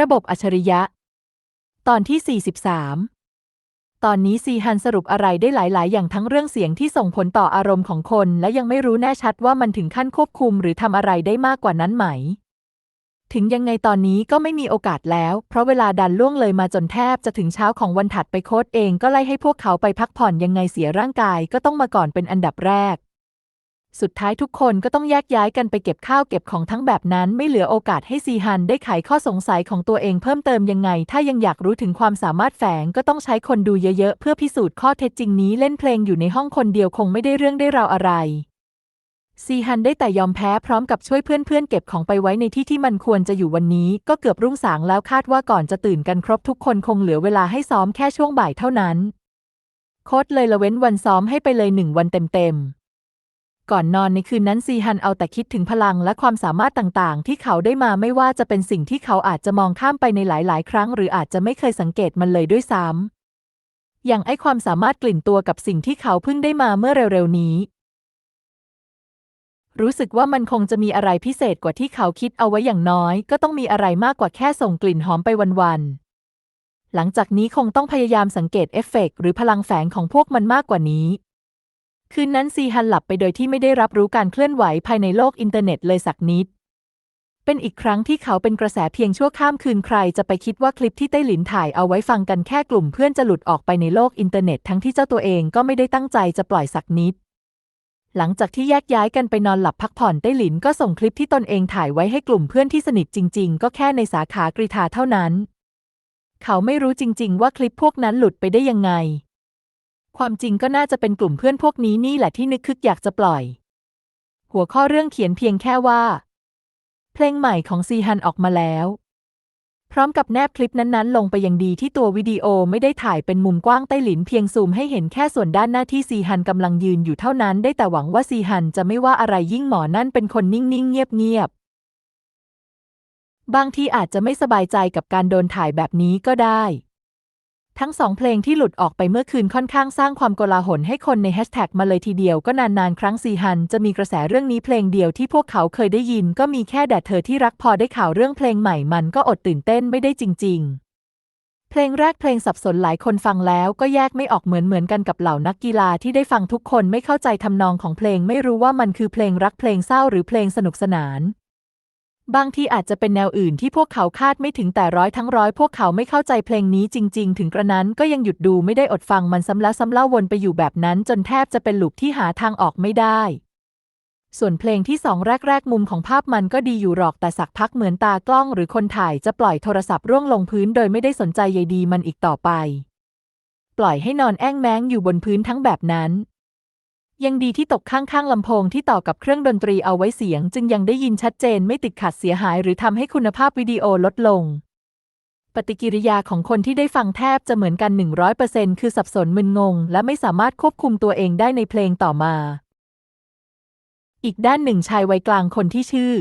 ระบบอัจฉริยะ ตอนที่ 43 ตอนนี้ซีฮันสรุปอะไรได้หลาย ๆ อย่างทั้งเรื่องเสียงที่ส่งผลต่ออารมณ์ของคน และยังไม่รู้แน่ชัดว่ามันถึงขั้นควบคุมหรือทำอะไรได้มากกว่านั้นไหม ถึงยังไงตอนนี้ก็ไม่มีโอกาสแล้ว เพราะเวลาดันล่วงเลยมาจนแทบจะถึงเช้าของวันถัดไปโค้ดเองก็ไล่ให้พวกเขาไปพักผ่อนยังไงเสียร่างกายก็ต้องมาก่อนเป็นอันดับแรก สุดท้ายทุกคนก็ต้องแยกย้ายกันไปเก็บข้าวเก็บของทั้งแบบนั้น ไม่เหลือโอกาสให้ซีฮันได้ไขข้อสงสัยของตัวเองเพิ่มเติมยังไง ถ้ายังอยากรู้ถึงความสามารถแฝงก็ต้องใช้คนดูเยอะๆ เพื่อพิสูจน์ข้อเท็จจริงนี้เล่นเพลงอยู่ในห้องคนเดียวคงไม่ได้เรื่องได้ราวอะไร ซีฮันได้แต่ยอมแพ้พร้อมกับช่วยเพื่อนๆเก็บของไปไว้ในที่ที่มันควรจะอยู่วันนี้ ก็เกือบรุ่งสางแล้วคาดว่าก่อนจะตื่นกันครบทุกคนคงเหลือเวลาให้ซ้อมแค่ช่วงบ่ายเท่านั้น โค้ดเลยละเว้นวันซ้อมให้ไปเลยหนึ่งวันเต็มๆ ก่อนนอนในคืนนั้นซีฮันเอาแต่คิดถึงพลังและความสามารถต่างๆ ที่เขาได้มาไม่ว่าจะเป็นสิ่งที่เขาอาจจะมองข้ามไปในหลายๆ ครั้ง หรืออาจจะไม่เคยสังเกตมันเลยด้วยซ้ำอย่างไอความสามารถกลิ่นตัวกับสิ่งที่เขาเพิ่งได้มาเมื่อเร็วๆนี้ รู้สึกว่ามันคงจะมีอะไรพิเศษกว่าที่เขาคิดเอาไว้อย่างน้อย ก็ต้องมีอะไรมากกว่าแค่ส่งกลิ่นหอมไปวันๆหลังจากนี้คงต้องพยายามสังเกตเอฟเฟกต์หรือพลังแฝงของพวกมันมากกว่านี้ คืนนั้นซีฮันหลับไปโดยที่ไม่ได้รับรู้การเคลื่อนไหวภายในโลกอินเทอร์เน็ตเลยสักนิด เป็นอีกครั้งที่เขาเป็นกระแสเพียงชั่วข้ามคืนใครจะไปคิดว่าคลิปที่เต้หลินถ่ายเอาไว้ฟังกันแค่กลุ่มเพื่อนจะหลุดออกไปในโลกอินเทอร์เน็ตทั้งที่เจ้าตัวเองก็ไม่ได้ตั้งใจจะปล่อยสักนิด หลังจากที่แยกย้ายกันไปนอนหลับพักผ่อนเต้หลินก็ส่งคลิปที่ตนเองถ่ายไว้ให้กลุ่มเพื่อนที่สนิทจริง ๆ ก็แค่ในสาขากรีธาเท่านั้น เขาไม่รู้จริง ๆ ว่าคลิปพวกนั้นหลุดไปได้ยังไง ความจริงก็น่าจะเป็นกลุ่มเพื่อนพวกนี้นี่แหละที่นึกคึกอยากจะปล่อย หัวข้อเรื่องเขียนเพียงแค่ว่า เพลงใหม่ของซีฮันออกมาแล้ว พร้อมกับแนบคลิปนั้นๆ ลงไปยังดีที่ตัววิดีโอไม่ได้ถ่ายเป็นมุมกว้างใต้หลินเพียงซูมให้เห็นแค่ส่วนด้านหน้าที่ซีฮันกำลังยืนอยู่เท่านั้น ได้แต่หวังว่าซีฮันจะไม่ว่าอะไรยิ่งหมอนั่นเป็นคนนิ่งๆเงียบๆบางทีอาจจะไม่สบายใจกับการโดนถ่ายแบบนี้ก็ได้ ทั้งสองเพลงที่หลุดออกไปเมื่อคืนค่อนข้างสร้างความโกลาหลให้คนในแฮชแท็กมาเลยทีเดียวก็นานๆ ครั้งซีฮัน จะมีกระแสเรื่องนี้เพลงเดียวที่พวกเขาเคยได้ยินก็มีแค่แด่เธอที่รักพอได้ข่าวเรื่องเพลงใหม่มันก็อดตื่นเต้นไม่ได้จริง ๆ เพลงแรกเพลงสับสนหลายคนฟังแล้วก็แยกไม่ออกเหมือนเหมือนกันกับเหล่านักกีฬาที่ได้ฟังทุกคนไม่เข้าใจทำนองของเพลงไม่รู้ว่ามันคือเพลงรักเพลงเศร้าหรือเพลงสนุกสนาน บางทีอาจจะเป็นแนวอื่นที่พวกเขาคาดไม่ถึงแต่ร้อยทั้งร้อยพวกเขาไม่เข้าใจเพลงนี้จริง ๆ ถึงกระนั้นก็ยังหยุดดูไม่ได้อดฟังมันซ้ำแล้วซ้ำเล่าวนไปอยู่แบบนั้นจนแทบจะเป็นลูปที่หาทางออกไม่ได้ ส่วนเพลงที่สองแรก ๆ มุมของภาพมันก็ดีอยู่หรอกแต่สักพักเหมือนตากล้อง หรือคนถ่ายจะปล่อยโทรศัพท์ร่วงลงพื้นโดยไม่ได้สนใจใยดีมันอีกต่อไป ปล่อยให้นอนแอ้งแม้งอยู่บนพื้นทั้งแบบนั้น ยังดีที่ตกข้างๆลำโพงที่ต่อกับเครื่องดนตรีเอาไว้เสียง จึงยังได้ยินชัดเจนไม่ติดขัดเสียหายหรือทำให้คุณภาพวิดีโอลดลง ปฏิกิริยาของคนที่ได้ฟังแทบจะเหมือนกัน 100%คือสับสนมึนงง และไม่สามารถควบคุมตัวเองได้ในเพลงต่อมา อีกด้านหนึ่งชายวัยกลางคนที่ชื่อ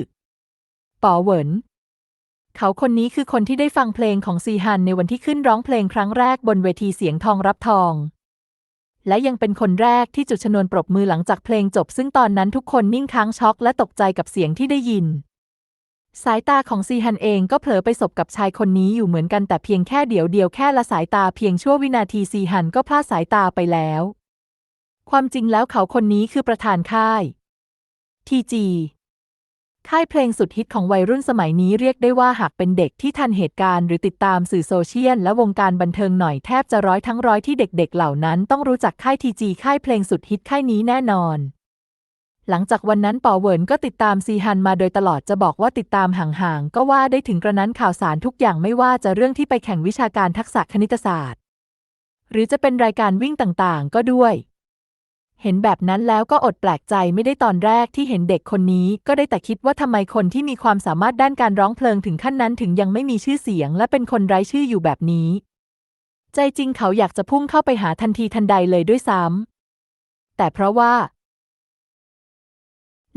ป๋อเหวินเขาคนนี้คือคนที่ได้ฟังเพลงของซีฮันในวันที่ขึ้นร้องเพลงครั้งแรกบนเวทีเสียงทองรับทอง และยังเป็นคนแรกที่จุดชนวนปรบมือหลังจากเพลงจบ ซึ่งตอนนั้นทุกคนนิ่งค้างช็อกและตกใจกับเสียงที่ได้ยิน สายตาของซีฮันเองก็เผลอไปสบกับชายคนนี้อยู่เหมือนกันแต่เพียงแค่เดียวเดียวแค่ละสายตาเพียงชั่ววินาทีซีฮันก็พลาดสายตาไปแล้ว ความจริงแล้วเขาคนนี้คือประธานค่ายทีจี ค่ายเพลงสุดฮิตของวัยรุ่นสมัยนี้เรียกได้ว่าหากเป็นเด็กที่ทันเหตุการณ์หรือติดตามสื่อโซเชียลและวงการบันเทิงหน่อยแทบจะร้อยทั้งร้อยที่เด็กๆเหล่านั้นต้องรู้จักค่ายทีจีค่ายเพลงสุดฮิตค่ายนี้แน่นอน หลังจากวันนั้นปอเวินก็ติดตามซีฮันมาโดยตลอดจะบอกว่าติดตามห่างๆ ก็ว่าได้ถึงกระนั้นข่าวสารทุกอย่างไม่ว่าจะเรื่องที่ไปแข่งวิชาการทักษะคณิตศาสตร์ หรือจะเป็นรายการวิ่งต่างๆ ก็ด้วย เห็นแบบนั้นแล้วก็อดแปลกใจไม่ได้ตอนแรกที่เห็นเด็กคนนี้ ก็ได้แต่คิดว่าทำไมคนที่มีความสามารถด้านการร้องเพลงถึงขั้นนั้นถึงยังไม่มีชื่อเสียง และเป็นคนไร้ชื่ออยู่แบบนี้ ใจจริงเขาอยากจะพุ่งเข้าไปหาทันทีทันใดเลยด้วยซ้ำแต่เพราะว่า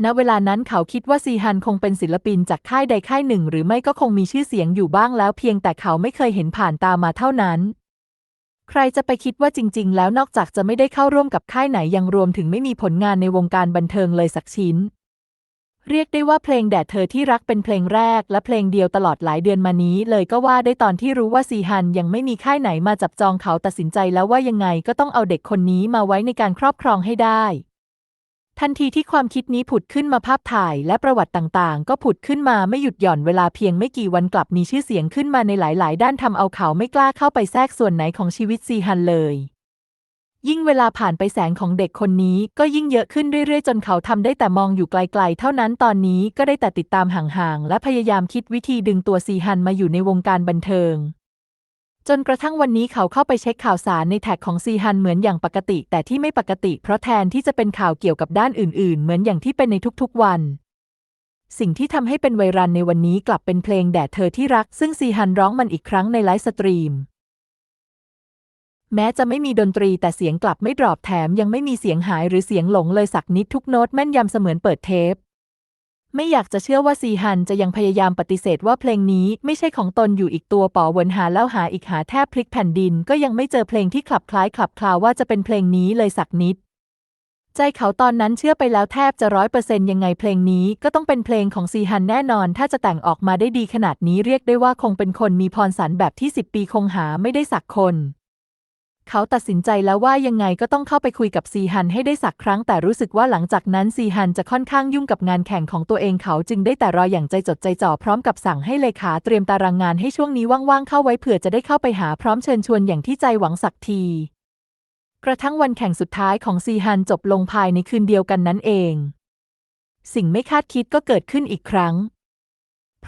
ณเวลานั้นเขาคิดว่าซีฮันคงเป็นศิลปินจากค่ายใดค่ายหนึ่ง หรือไม่ก็คงมีชื่อเสียงอยู่บ้างแล้วเพียงแต่เขาไม่เคยเห็นผ่านตามาเท่านั้น ใครจะไปคิดว่าจริง ๆ แล้วนอกจากจะไม่ได้เข้าร่วมกับค่ายไหนยังรวมถึงไม่มีผลงานในวงการบันเทิงเลยสักชิ้น เรียกได้ว่าเพลงแด่เธอที่รักเป็นเพลงแรก และเพลงเดียวตลอดหลายเดือนมานี้เลยก็ว่าได้ตอนที่รู้ว่าซีฮันยังไม่มีค่ายไหนมาจับจองเขาตัดสินใจแล้วว่ายังไงก็ต้องเอาเด็กคนนี้มาไว้ในการครอบครองให้ได้ ทันทีที่ความคิดนี้ผุดขึ้นมาภาพถ่ายและประวัติต่างๆ ก็ผุดขึ้นมาไม่หยุดหย่อนเวลาเพียงไม่กี่วันกลับมีชื่อเสียงขึ้นมาในหลาย ๆ ด้านทำเอาเขาไม่กล้าเข้าไปแทรกส่วนไหนของชีวิตซีฮันเลย ยิ่งเวลาผ่านไปแสงของเด็กคนนี้ก็ยิ่งเยอะขึ้นเรื่อย ๆ จนเขาทำได้แต่มองอยู่ไกล ๆ เท่านั้นตอนนี้ก็ได้แต่ติดตามห่าง ๆ และพยายามคิดวิธีดึงตัวซีฮันมาอยู่ในวงการบันเทิง จนกระทั่งวันนี้เขาเข้าไปเช็คข่าวสารในแท็กของซีฮันเหมือนอย่างปกติ แต่ที่ไม่ปกติ เพราะแทนที่จะเป็นข่าวเกี่ยวกับด้านอื่น ๆ เหมือนอย่างที่เป็นในทุกๆวัน สิ่งที่ทำให้เป็นไวรัลในวันนี้กลับเป็นเพลงแด่เธอที่รัก ซึ่งซีฮันร้องมันอีกครั้งในไลฟ์สตรีม แม้จะไม่มีดนตรีแต่เสียงกลับไม่ดรอปแถมยังไม่มีเสียงหายหรือเสียงหลงเลยสักนิดทุกโน้ตแม่นยำเสมือนเปิดเทป ไม่อยากจะเชื่อว่าซีฮันจะยังพยายามปฏิเสธว่าเพลงนี้ไม่ใช่ของตนอยู่อีกตัวป๋อวนหาแล้วหาอีกหาแทบพลิกแผ่นดิน ก็ยังไม่เจอเพลงที่คลับคล้ายคลับคลาวว่าจะเป็นเพลงนี้เลยสักนิด ใจเขาตอนนั้นเชื่อไปแล้วแทบจะร้อยเปอร์เซ็นยังไงเพลงนี้ก็ต้องเป็นเพลงของซีฮันแน่นอน ถ้าจะแต่งออกมาได้ดีขนาดนี้เรียกได้ว่าคงเป็นคนมีพรสรรค์แบบที่สิบปีคงหาไม่ได้สักคน เขาตัดสินใจแล้วว่ายังไงก็ต้องเข้าไปคุยกับซีฮันให้ได้สักครั้ง แต่รู้สึกว่าหลังจากนั้นซีฮันจะค่อนข้างยุ่งกับงานแข่งของตัวเองเขาจึงได้แต่รออย่างใจจดใจจ่อพร้อมกับสั่งให้เลขาเตรียมตารางงานให้ช่วงนี้ว่างๆเข้าไว้เผื่อจะได้เข้าไปหาพร้อมเชิญชวนอย่างที่ใจหวังสักที กระทั่งวันแข่งสุดท้ายของซีฮันจบลงภายในคืนเดียวกันนั้นเอง สิ่งไม่คาดคิดก็เกิดขึ้นอีกครั้ง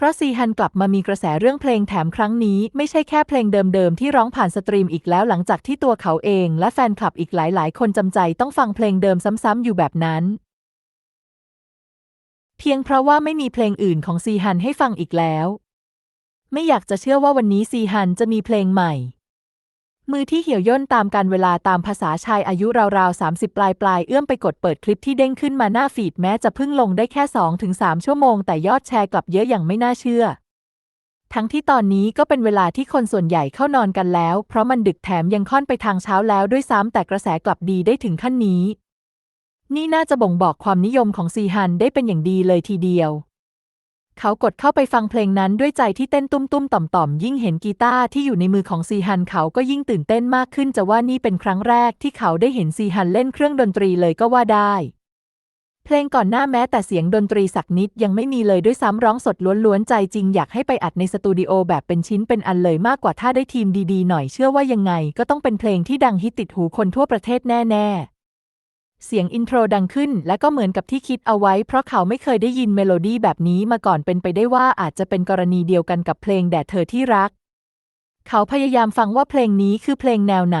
เพราะซีฮันกลับมามีกระแสเรื่องเพลงแถมครั้งนี้ ไม่ใช่แค่เพลงเดิมๆ ที่ร้องผ่านสตรีมอีกแล้วหลังจากที่ตัวเขาเอง และแฟนคลับอีกหลายๆ คนจำใจต้องฟังเพลงเดิมซ้ำๆอยู่แบบนั้น เพียงเพราะว่าไม่มีเพลงอื่นของซีฮันให้ฟังอีกแล้ว ไม่อยากจะเชื่อว่าวันนี้ซีฮันจะมีเพลงใหม่ มือที่เหี่ยวย่นตามการเวลาตามภาษาชายอายุราวๆ 30 ปลายปลายๆเอื้อมไปกดเปิดคลิปที่เด้งขึ้นมาหน้าฟีดแม้จะเพิ่งลงได้แค่ 2-3 ชั่วโมง แต่ยอดแชร์กลับเยอะอย่างไม่น่าเชื่อ ทั้งที่ตอนนี้ก็เป็นเวลาที่คนส่วนใหญ่เข้านอนกันแล้ว เพราะมันดึกแถมยังค่อนไปทางเช้าแล้วด้วยซ้ำแต่กระแสกลับดีได้ถึงขั้นนี้ นี่น่าจะบ่งบอกความนิยมของซีฮันได้เป็นอย่างดีเลยทีเดียว เขากดเข้าไปฟังเพลงนั้นด้วยใจที่เต้นตุ้มตุ้มต่อมต่อมยิ่งเห็นกีตาร์ที่อยู่ในมือของซีฮันเขาก็ยิ่งตื่นเต้นมากขึ้นจะว่านี่เป็นครั้งแรกที่เขาได้เห็นซีฮันเล่นเครื่องดนตรีเลยก็ว่าได้ เพลงก่อนหน้าแม้แต่เสียงดนตรีสักนิดยังไม่มีเลยด้วยซ้ำร้องสดล้วนๆใจจริงอยากให้ไปอัดในสตูดิโอแบบเป็นชิ้นเป็นอันเลยมากกว่าถ้าได้ทีมดีๆหน่อยเชื่อว่ายังไง ก็ต้องเป็นเพลงที่ดังฮิตติดหูคนทั่วประเทศแน่ ๆ เสียงอินโทรดังขึ้นและก็เหมือนกับที่คิดเอาไว้ เพราะเขาไม่เคยได้ยินเมโลดี้แบบนี้มาก่อนเป็นไปได้ว่าอาจจะเป็นกรณีเดียวกันกับเพลงแด่เธอที่รัก เขาพยายามฟังว่าเพลงนี้คือเพลงแนวไหน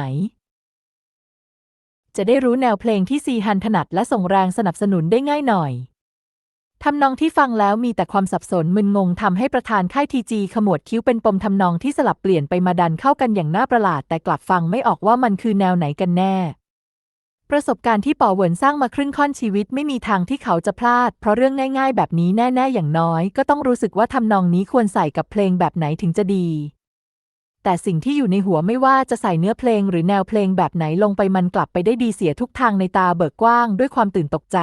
จะได้รู้แนวเพลงที่ซีฮันถนัดและส่งแรงสนับสนุนได้ง่ายหน่อยทำนองที่ฟังแล้วมีแต่ความสับสนมึนงงทำให้ประธานค่ายทีจีขมวดคิ้วเป็นปมทำนองที่สลับเปลี่ยนไปมาดันเข้ากันอย่างน่าประหลาด แต่กลับฟังไม่ออกว่ามันคือแนวไหนกันแน่ ประสบการณ์ที่ป๋อเหวินสร้างมาครึ่งค่อนชีวิตไม่มีทางที่เขาจะพลาด เพราะเรื่องง่ายๆ แบบนี้แน่ๆ อย่างน้อย ก็ต้องรู้สึกว่าทำนองนี้ควรใส่กับเพลงแบบไหนถึงจะดี แต่สิ่งที่อยู่ในหัวไม่ว่าจะใส่เนื้อเพลงหรือแนวเพลงแบบไหนลงไปมันกลับไปได้ดีเสียทุกทางในตาเบิกกว้างด้วยความตื่นตกใจ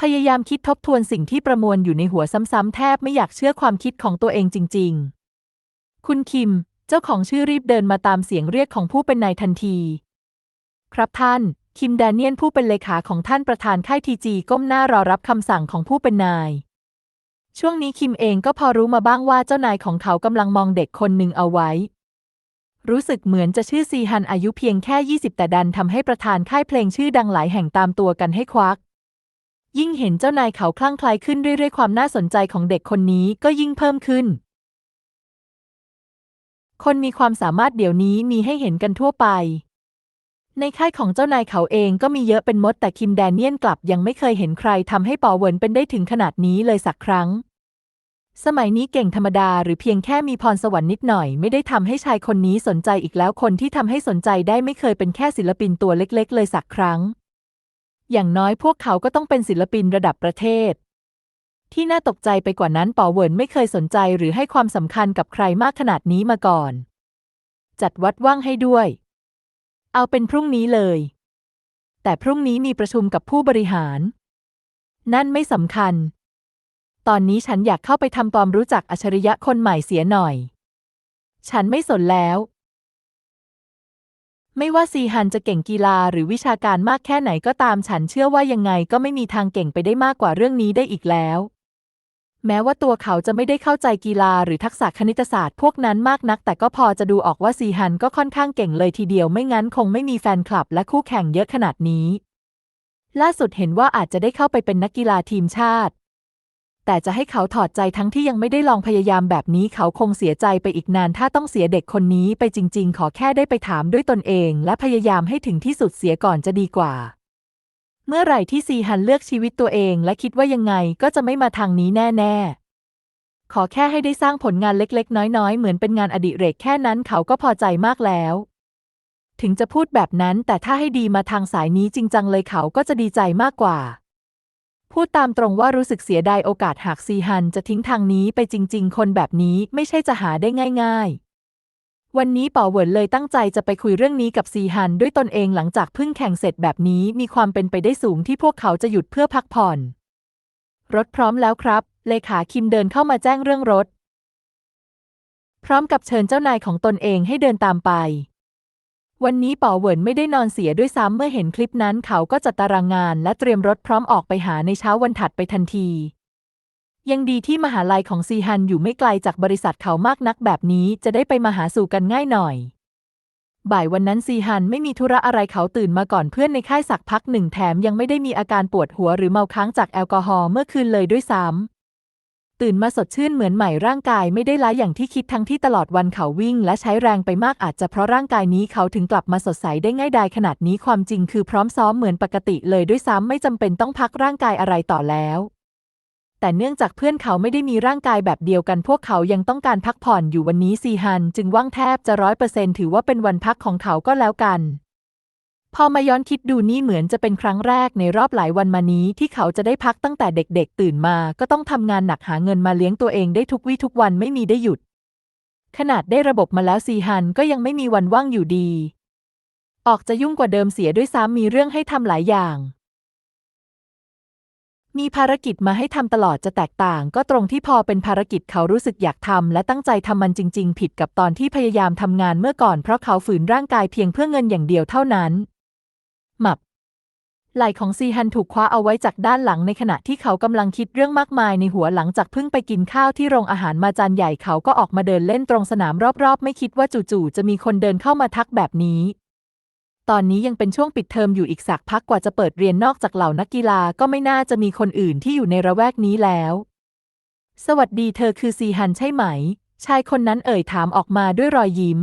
พยายามคิดทบทวนสิ่งที่ประมวลอยู่ในหัวซ้ำๆแทบไม่อยากเชื่อความคิดของตัวเองจริง ๆ คุณคิม เจ้าของชื่อรีบเดินมาตามเสียงเรียกของผู้เป็นนายทันที ครับท่าน คิมแดเนียนผู้เป็นเลขาของท่านประธานค่ายทีจีก้มหน้ารอรับคำสั่งของผู้เป็นนาย ช่วงนี้คิมเองก็พอรู้มาบ้างว่าเจ้านายของเขากำลังมองเด็กคนหนึ่งเอาไว้ รู้สึกเหมือนจะชื่อซีฮันอายุเพียงแค่ 20 แต่ดันทำให้ประธานค่ายเพลงชื่อดังหลายแห่งตามตัวกันให้ควัก ยิ่งเห็นเจ้านายเขาคลั่งไคล้ขึ้นเรื่อยๆความน่าสนใจของเด็กคนนี้ก็ยิ่งเพิ่มขึ้นคนมีความสามารถเดี๋ยวนี้มีให้เห็นกันทั่วไป ในค่ายของเจ้านายเขาเองก็มีเยอะเป็นมดแต่คิมแดเนียนกลับยังไม่เคยเห็นใครทำให้ปอเหวินเป็นได้ถึงขนาดนี้เลยสักครั้ง สมัยนี้เก่งธรรมดาหรือเพียงแค่มีพรสวรรค์นิดหน่อย ไม่ได้ทำให้ชายคนนี้สนใจอีกแล้วคนที่ทำให้สนใจได้ไม่เคยเป็นแค่ศิลปินตัวเล็กๆ เลยสักครั้ง อย่างน้อยพวกเขาก็ต้องเป็นศิลปินระดับประเทศ ที่น่าตกใจไปกว่านั้นปอเหวินไม่เคยสนใจหรือให้ความสำคัญกับใครมากขนาดนี้มาก่อน จัดวัดว่างให้ด้วย เอาเป็นพรุ่งนี้เลย แต่พรุ่งนี้มีประชุมกับผู้บริหาร นั่นไม่สำคัญ ตอนนี้ฉันอยากเข้าไปทำความรู้จักอัจฉริยะคนใหม่เสียหน่อย ฉันไม่สนแล้ว ไม่ว่าซีฮันจะเก่งกีฬาหรือวิชาการมากแค่ไหนก็ตามฉันเชื่อว่ายังไงก็ไม่มีทางเก่งไปได้มากกว่าเรื่องนี้ได้อีกแล้ว แม้ว่าตัวเขาจะไม่ได้เข้าใจกีฬาหรือทักษะคณิตศาสตร์พวกนั้นมากนัก แต่ก็พอจะดูออกว่าซีฮันก็ค่อนข้างเก่งเลยทีเดียวไม่งั้นคงไม่มีแฟนคลับและคู่แข่งเยอะขนาดนี้ ล่าสุดเห็นว่าอาจจะได้เข้าไปเป็นนักกีฬาทีมชาติ แต่จะให้เขาถอดใจทั้งที่ยังไม่ได้ลองพยายามแบบนี้เขาคงเสียใจไปอีกนาน ถ้าต้องเสียเด็กคนนี้ไปจริง ๆ ขอแค่ได้ไปถามด้วยตนเอง และพยายามให้ถึงที่สุดเสียก่อนจะดีกว่า เมื่อไหร่ที่ซีฮันเลือกชีวิตตัวเองและคิดว่ายังไงก็จะไม่มาทางนี้แน่ๆ ขอแค่ให้ได้สร้างผลงานเล็กๆ น้อยๆ เหมือนเป็นงานอดิเรกแค่นั้นเขาก็พอใจมากแล้ว ถึงจะพูดแบบนั้นแต่ถ้าให้ดีมาทางสายนี้จริงจังเลยเขาก็จะดีใจมากกว่า พูดตามตรงว่ารู้สึกเสียดายโอกาสหากซีฮันจะทิ้งทางนี้ไปจริง ๆ คนแบบนี้ไม่ใช่จะหาได้ง่าย ๆ วันนี้ป๋อเหวินเลยตั้งใจจะไปคุยเรื่องนี้กับซีฮันด้วยตนเองหลังจากเพิ่งแข่งเสร็จแบบนี้มีความเป็นไปได้สูงที่พวกเขาจะหยุดเพื่อพักผ่อน รถพร้อมแล้วครับ เลขาคิมเดินเข้ามาแจ้งเรื่องรถ พร้อมกับเชิญเจ้านายของตนเองให้เดินตามไป วันนี้ป๋อเหวินไม่ได้นอนเสียด้วยซ้ำเมื่อเห็นคลิปนั้นเขาก็จัดตารางงานและเตรียมรถพร้อมออกไปหาในเช้าวันถัดไปทันที ยังดีที่มหาลัยของซีฮันอยู่ไม่ไกลจากบริษัทเขามากนักแบบนี้จะได้ไปมาหาสู่กันง่ายหน่อย บ่ายวันนั้นซีฮันไม่มีธุระอะไรเขาตื่นมาก่อนเพื่อนในค่ายสักพักหนึ่งแถมยังไม่ได้มีอาการปวดหัวหรือเมาค้างจากแอลกอฮอล์เมื่อคืนเลยด้วยซ้ำตื่นมาสดชื่นเหมือนใหม่ร่างกายไม่ได้ล้าอย่างที่คิดทั้งที่ตลอดวันเขาวิ่ง และใช้แรงไปมากอาจจะเพราะร่างกายนี้เขาถึงกลับมาสดใสได้ง่ายดายขนาดนี้ความจริงคือพร้อมซ้อมเหมือนปกติเลยด้วยซ้ำไม่จำเป็นต้องพักร่างกายอะไรต่อแล้ว แต่เนื่องจากเพื่อนเขาไม่ได้มีร่างกายแบบเดียวกันพวกเขายังต้องการพักผ่อนอยู่วันนี้ซีฮัน จึงว่างแทบจะร้อยเปอร์เซ็นถือว่าเป็นวันพักของเขาก็แล้วกัน พอมาย้อนคิดดูนี่เหมือนจะเป็นครั้งแรกในรอบหลายวันมานี้ที่เขาจะได้พักตั้งแต่เด็กๆ ตื่นมา ก็ต้องทำงานหนักหาเงินมาเลี้ยงตัวเองได้ทุกวี่ทุกวันไม่มีได้หยุด ขนาดได้ระบบมาแล้วซีฮันก็ยังไม่มีวันว่างอยู่ดี ออกจะยุ่งกว่าเดิมเสียด้วยซ้ำมีเรื่องให้ทำหลายอย่าง มีภารกิจมาให้ทำตลอดจะแตกต่าง ก็ตรงที่พอเป็นภารกิจเขารู้สึกอยากทำและตั้งใจทำมันจริง ๆ ผิดกับตอนที่พยายามทำงานเมื่อก่อนเพราะเขาฝืนร่างกายเพียงเพื่อเงินอย่างเดียวเท่านั้นหมับไหล่ของซีฮันถูกคว้าเอาไว้จากด้านหลังในขณะที่เขากำลังคิดเรื่องมากมายในหัวหลังจากเพิ่งไปกินข้าวที่โรงอาหารมาจานใหญ่เขาก็ออกมาเดินเล่นตรงสนามรอบๆ ไม่คิดว่าจู่ๆจะมีคนเดินเข้ามาทักแบบนี้ ตอนนี้ยังเป็นช่วงปิดเทอมอยู่อีกสักพักกว่าจะเปิดเรียนนอกจากเหล่านักกีฬาก็ไม่น่าจะมีคนอื่นที่อยู่ในระแวกนี้แล้ว สวัสดีเธอคือซีฮันใช่ไหม ชายคนนั้นเอ่ยถามออกมาด้วยรอยยิ้ม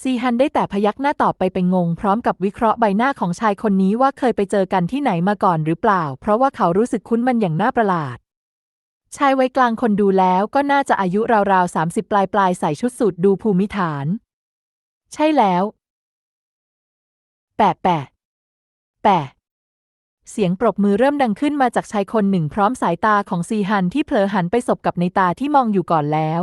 ซีฮันได้แต่พยักหน้าตอบไปเป็นงง พร้อมกับวิเคราะห์ใบหน้าของชายคนนี้ว่าเคยไปเจอกันที่ไหนมาก่อนหรือเปล่า เพราะว่าเขารู้สึกคุ้นมันอย่างน่าประหลาดชายวัยกลางคนดูแล้วก็น่าจะอายุราวๆสามสิบปลายปลายใส่ชุดสูทดูภูมิฐาน ใช่แล้ว แปะแปะแปะเสียงปรบมือเริ่มดังขึ้นมาจากชายคนหนึ่งพร้อมสายตาของซีฮันที่เผลอหันไปสบกับในตาที่มองอยู่ก่อนแล้ว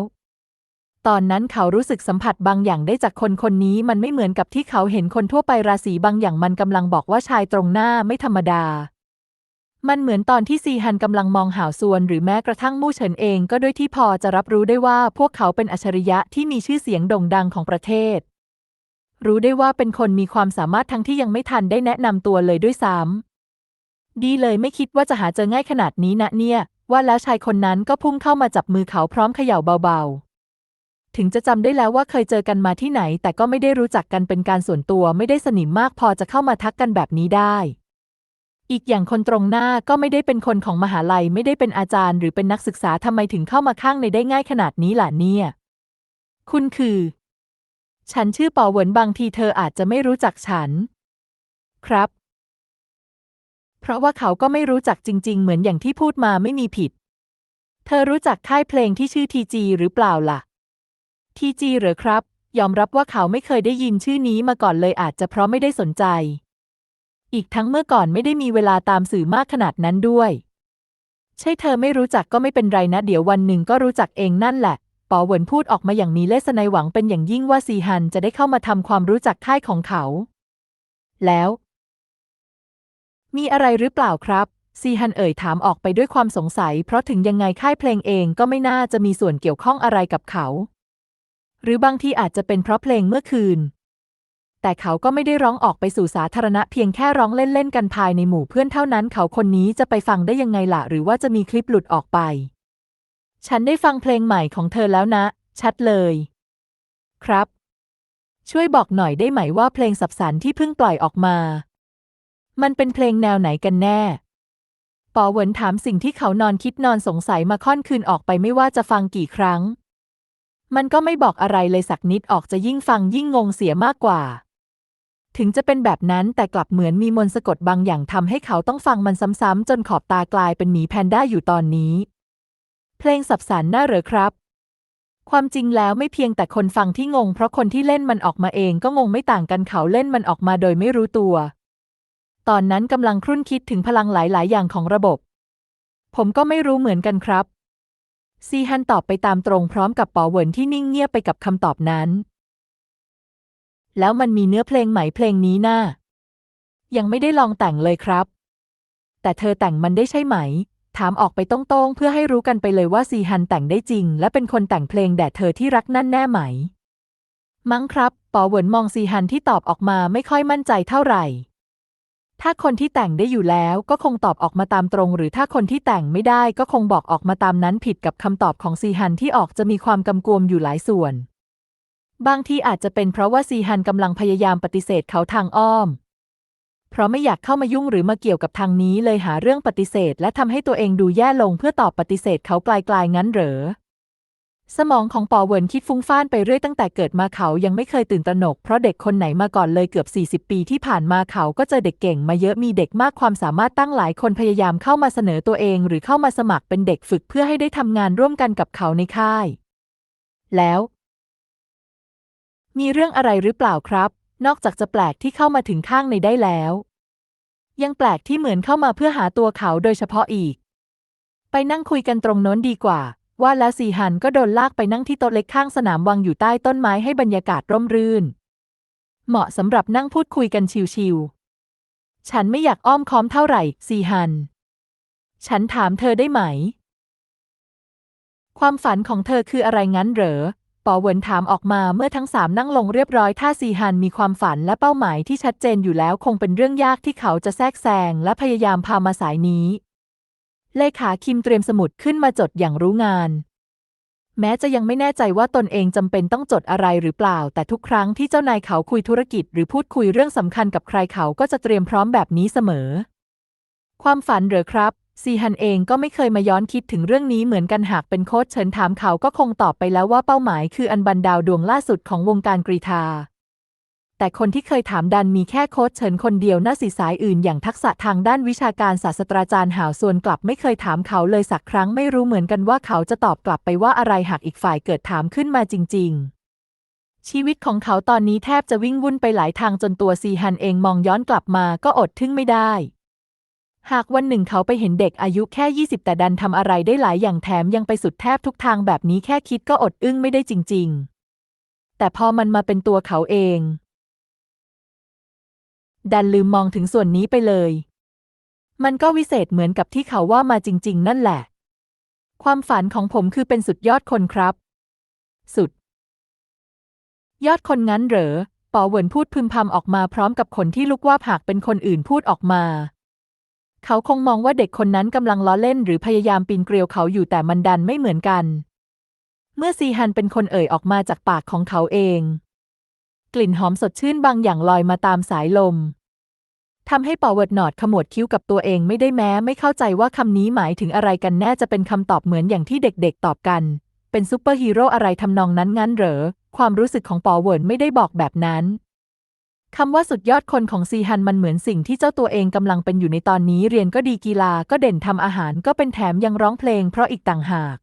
ตอนนั้นเขารู้สึกสัมผัสบางอย่างได้จากคนคนนี้มันไม่เหมือนกับที่เขาเห็นคนทั่วไปราศีบางอย่างมันกำลังบอกว่าชายตรงหน้าไม่ธรรมดา มันเหมือนตอนที่ซีฮันกำลังมองหาวซวน หรือแม้กระทั่งมู่เฉินเองก็ด้วยที่พอจะรับรู้ได้ว่าพวกเขาเป็นอัจฉริยะที่มีชื่อเสียงโด่งดังของประเทศ รู้ได้ว่าเป็นคนมีความสามารถทั้งที่ยังไม่ทันได้แนะนำตัวเลยด้วยซ้ำดีเลยไม่คิดว่าจะหาเจอง่ายขนาดนี้นะเนี่ย ว่าแล้วชายคนนั้นก็พุ่งเข้ามาจับมือเขาพร้อมเขย่าเบาๆ ถึงจะจำได้แล้วว่าเคยเจอกันมาที่ไหน แต่ก็ไม่ได้รู้จักกันเป็นการส่วนตัวไม่ได้สนิมมากพอจะเข้ามาทักกันแบบนี้ได้ อีกอย่างคนตรงหน้าก็ไม่ได้เป็นคนของมหาลัยไม่ได้เป็นอาจารย์ หรือเป็นนักศึกษาทำไมถึงเข้ามาข้างในได้ง่ายขนาดนี้ล่ะเนี่ย คุณคือ ฉันชื่อปอเหวินบางทีเธออาจจะไม่รู้จักฉัน ครับ เพราะว่าเขาก็ไม่รู้จักจริง ๆ เหมือนอย่างที่พูดมาไม่มีผิด เธอรู้จักค่ายเพลงที่ชื่อทีจีหรือเปล่าล่ะทีจีเหรอครับ ยอมรับว่าเขาไม่เคยได้ยินชื่อนี้มาก่อนเลยอาจจะเพราะไม่ได้สนใจ อีกทั้งเมื่อก่อนไม่ได้มีเวลาตามสื่อมากขนาดนั้นด้วย ใช่เธอไม่รู้จักก็ไม่เป็นไรนะ เดี๋ยววันหนึ่งก็รู้จักเองนั่นแหละ ปอเหวินพูดออกมาอย่างนี้เลสไนหวังเป็นอย่างยิ่งว่าซีฮันจะได้เข้ามาทำความรู้จักค่ายของเขา แล้ว มีอะไรหรือเปล่าครับซีฮันเอ่ยถามออกไปด้วยความสงสัย เพราะถึงยังไงค่ายเพลงเองก็ไม่น่าจะมีส่วนเกี่ยวข้องอะไรกับเขา หรือบางทีอาจจะเป็นเพราะเพลงเมื่อคืน แต่เขาก็ไม่ได้ร้องออกไปสู่สาธารณะเพียงแค่ร้องเล่นๆกันภายในหมู่เพื่อนเท่านั้น เขาคนนี้จะไปฟังได้ยังไงล่ะ หรือว่าจะมีคลิปหลุดออกไป ฉันได้ฟังเพลงใหม่ของเธอแล้วนะ ชัดเลย ครับ ช่วยบอกหน่อยได้ไหมว่าเพลงสับสันที่เพิ่งปล่อยออกมา มันเป็นเพลงแนวไหนกันแน่ ปอเหวินถามสิ่งที่เขานอนคิดนอนสงสัยมาค่อนคืนออกไปไม่ว่าจะฟังกี่ครั้ง มันก็ไม่บอกอะไรเลยสักนิดออกจะยิ่งฟังยิ่งงงเสียมากกว่า ถึงจะเป็นแบบนั้นแต่กลับเหมือนมีมนต์สะกดบางอย่างทำให้เขาต้องฟังมันซ้ำๆจนขอบตากลายเป็นหมีแพนด้าอยู่ตอนนี้ เพลงสับสนน่าเหรอครับ ความจริงแล้วไม่เพียงแต่คนฟังที่งง เพราะคนที่เล่นมันออกมาเองก็งงไม่ต่างกันเขาเล่นมันออกมาโดยไม่รู้ตัว ตอนนั้นกำลังครุ่นคิดถึงพลังหลาย ๆ อย่างของระบบ ผมก็ไม่รู้เหมือนกันครับ ซีฮันตอบไปตามตรงพร้อมกับปอเหวินที่นิ่งเงียบไปกับคำตอบนั้น แล้วมันมีเนื้อเพลงไหมเพลงนี้น่ายังไม่ได้ลองแต่งเลยครับ แต่เธอแต่งมันได้ใช่ไหม ถามออกไปตรงๆเพื่อให้รู้กันไปเลยว่าซีฮันแต่งได้จริง และเป็นคนแต่งเพลงแด่เธอที่รักนั่นแน่ไหม มั้งครับปอเหวินมองซีฮันที่ตอบออกมาไม่ค่อยมั่นใจเท่าไหร่ ถ้าคนที่แต่งได้อยู่แล้วก็คงตอบออกมาตามตรง หรือถ้าคนที่แต่งไม่ได้ก็คงบอกออกมาตามนั้นผิดกับคำตอบของซีฮันที่ออกจะมีความกำกวมอยู่หลายส่วน บางทีอาจจะเป็นเพราะว่าซีฮันกำลังพยายามปฏิเสธเขาทางอ้อม เพราะไม่อยากเข้ามายุ่งหรือมาเกี่ยวกับทางนี้เลยหาเรื่องปฏิเสธ และทำให้ตัวเองดูแย่ลงเพื่อตอบปฏิเสธเขาไกลๆงั้นเหรอ สมองของปอเวินคิดฟุ้งฟ่านไปเรื่อยตั้งแต่เกิดมาเขายังไม่เคยตื่นตระหนกเพราะเด็กคนไหนมาก่อนเลยเกือบ 40 ปีที่ผ่านมาเขาก็เจอเด็กเก่งมาเยอะมีเด็กมากความสามารถตั้งหลายคนพยายามเข้ามาเสนอตัวเอง หรือเข้ามาสมัครเป็นเด็กฝึกเพื่อให้ได้ทำงานร่วมกันกับเขาในค่าย แล้ว มีเรื่องอะไรหรือเปล่าครับ นอกจากจะแปลกที่เข้ามาถึงข้างในได้แล้ว ยังแปลกที่เหมือนเข้ามาเพื่อหาตัวเขาโดยเฉพาะอีก ไปนั่งคุยกันตรงโน้นดีกว่า ว่าแล้วสีหันก็โดนลากไปนั่งที่โต๊ะเล็กข้างสนามวังอยู่ใต้ต้นไม้ให้บรรยากาศร่มรื่น เหมาะสำหรับนั่งพูดคุยกันชิวๆ ฉันไม่อยากอ้อมค้อมเท่าไหร่ซีฮัน ฉันถามเธอได้ไหม ความฝันของเธอคืออะไรงั้นเหรอ ปอเหวินถามออกมาเมื่อทั้งสามนั่งลงเรียบร้อยถ้าซีฮันมีความฝันและเป้าหมายที่ชัดเจนอยู่แล้วคงเป็นเรื่องยากที่เขาจะแทรกแซงและพยายามพามาสายนี้ เลขาคิมเตรียมสมุดขึ้นมาจดอย่างรู้งาน แม้จะยังไม่แน่ใจว่าตนเองจำเป็นต้องจดอะไรหรือเปล่า แต่ทุกครั้งที่เจ้านายเขาคุยธุรกิจ หรือพูดคุยเรื่องสำคัญกับใครเขาก็จะเตรียมพร้อมแบบนี้เสมอ ความฝันเหรอครับ ซีฮันเองก็ไม่เคยมาย้อนคิดถึงเรื่องนี้เหมือนกันหากเป็นโค้ชเฉินถามเขาก็คงตอบไปแล้วว่าเป้าหมายคืออันบันดาวดวงล่าสุดของวงการกรีฑาแต่คนที่เคยถามดันมีแค่โค้ชเฉินคนเดียวน่าสีสายอื่นอย่างทักษะทางด้านวิชาการศาสตราจารย์หาวส่วนกลับไม่เคยถามเขาเลยสักครั้งไม่รู้เหมือนกันว่าเขาจะตอบกลับไปว่าอะไรหากอีกฝ่ายเกิดถามขึ้นมาจริง ๆชีวิตของเขาตอนนี้แทบจะวิ่งวุ่นไปหลายทางจนตัวซีฮันเองมองย้อนกลับมาก็อดทึ่งไม่ได้ หากวันหนึ่งเขาไปเห็นเด็กอายุแค่ 20 แต่ดันทำอะไรได้หลายอย่างแถมยังไปสุดแทบทุกทางแบบนี้แค่คิดก็อดอึ้งไม่ได้จริง ๆ แต่พอมันมาเป็นตัวเขาเอง ดันลืมมองถึงส่วนนี้ไปเลย มันก็วิเศษเหมือนกับที่เขาว่ามาจริง ๆ นั่นแหละ ความฝันของผมคือเป็นสุดยอดคนครับ สุด ยอดคนงั้นเหรอปอเหวินพูดพึมพำออกมาพร้อมกับคนที่ลุกว่าหากเป็นคนอื่นพูดออกมา เขาคงมองว่าเด็กคนนั้นกำลังล้อเล่นหรือพยายามปีนเกลียวเขาอยู่แต่มันดันไม่เหมือนกัน เมื่อซีฮันเป็นคนเอ่ยออกมาจากปากของเขาเอง กลิ่นหอมสดชื่นบางอย่างลอยมาตามสายลมทำให้ปอเวิร์ดนอดขมวดคิ้วกับตัวเองไม่ได้แม้ไม่เข้าใจว่าคำนี้หมายถึงอะไรกันแน่จะเป็นคำตอบเหมือนอย่างที่เด็กๆตอบกัน เป็นซูเปอร์ฮีโร่อะไรทำนองนั้นงั้นเหรอ ความรู้สึกของปอเวิร์ดไม่ได้บอกแบบนั้น คำว่าสุดยอดคนของซีฮันมันเหมือนสิ่งที่เจ้าตัวเองกำลังเป็นอยู่ในตอนนี้ เรียนก็ดีกีฬาก็เด่นทำอาหารก็เป็นแถมยังร้องเพลงเพราะอีกต่างหาก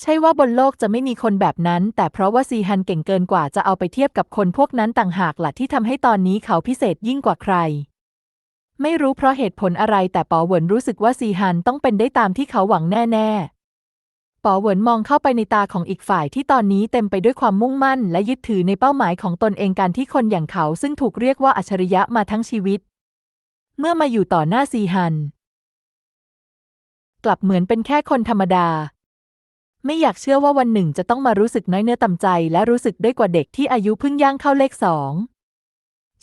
ใช่ว่าบนโลกจะไม่มีคนแบบนั้น แต่เพราะว่าซีฮันเก่งเกินกว่าจะเอาไปเทียบกับคนพวกนั้นต่างหากล่ะที่ทำให้ตอนนี้เขาพิเศษยิ่งกว่าใคร ไม่รู้เพราะเหตุผลอะไรแต่ปอเหวินรู้สึกว่าซีฮันต้องเป็นได้ตามที่เขาหวังแน่ ๆ ปอเหวินมองเข้าไปในตาของอีกฝ่ายที่ตอนนี้เต็มไปด้วยความมุ่งมั่น และยึดถือในเป้าหมายของตนเองการที่คนอย่างเขาซึ่งถูกเรียกว่าอัจฉริยะมาทั้งชีวิต เมื่อมาอยู่ต่อหน้าซีฮัน กลับเหมือนเป็นแค่คนธรรมดา ไม่อยากเชื่อว่าวันหนึ่งจะต้องมารู้สึกน้อยเนื้อต่ำใจ และรู้สึกด้อยกว่าเด็กที่อายุเพิ่งย่างเข้าเลขสอง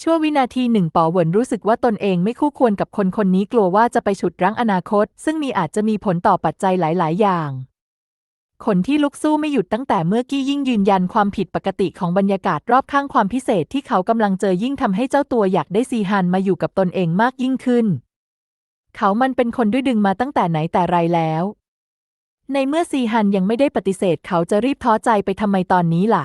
ชั่ววินาทีหนึ่งป๋อเหวินรู้สึกว่าตนเองไม่คู่ควรกับคนคนนี้กลัวว่าจะไปฉุดรั้งอนาคต ซึ่งมีอาจจะมีผลต่อปัจจัยหลาย ๆ อย่าง ขนที่ลุกสู้ไม่หยุดตั้งแต่เมื่อกี้ยิ่งยืนยันความผิดปกติของบรรยากาศรอบข้างความพิเศษที่เขากำลังเจอยิ่งทำให้เจ้าตัวอยากได้ซีฮันมาอยู่กับตนเองมากยิ่งขึ้น เขามันเป็นคนดื้อดึงมาตั้งแต่ไหนแต่ไรแล้ว ในเมื่อซีฮันยังไม่ได้ปฏิเสธเขาจะรีบท้อใจไปทำไมตอนนี้ล่ะ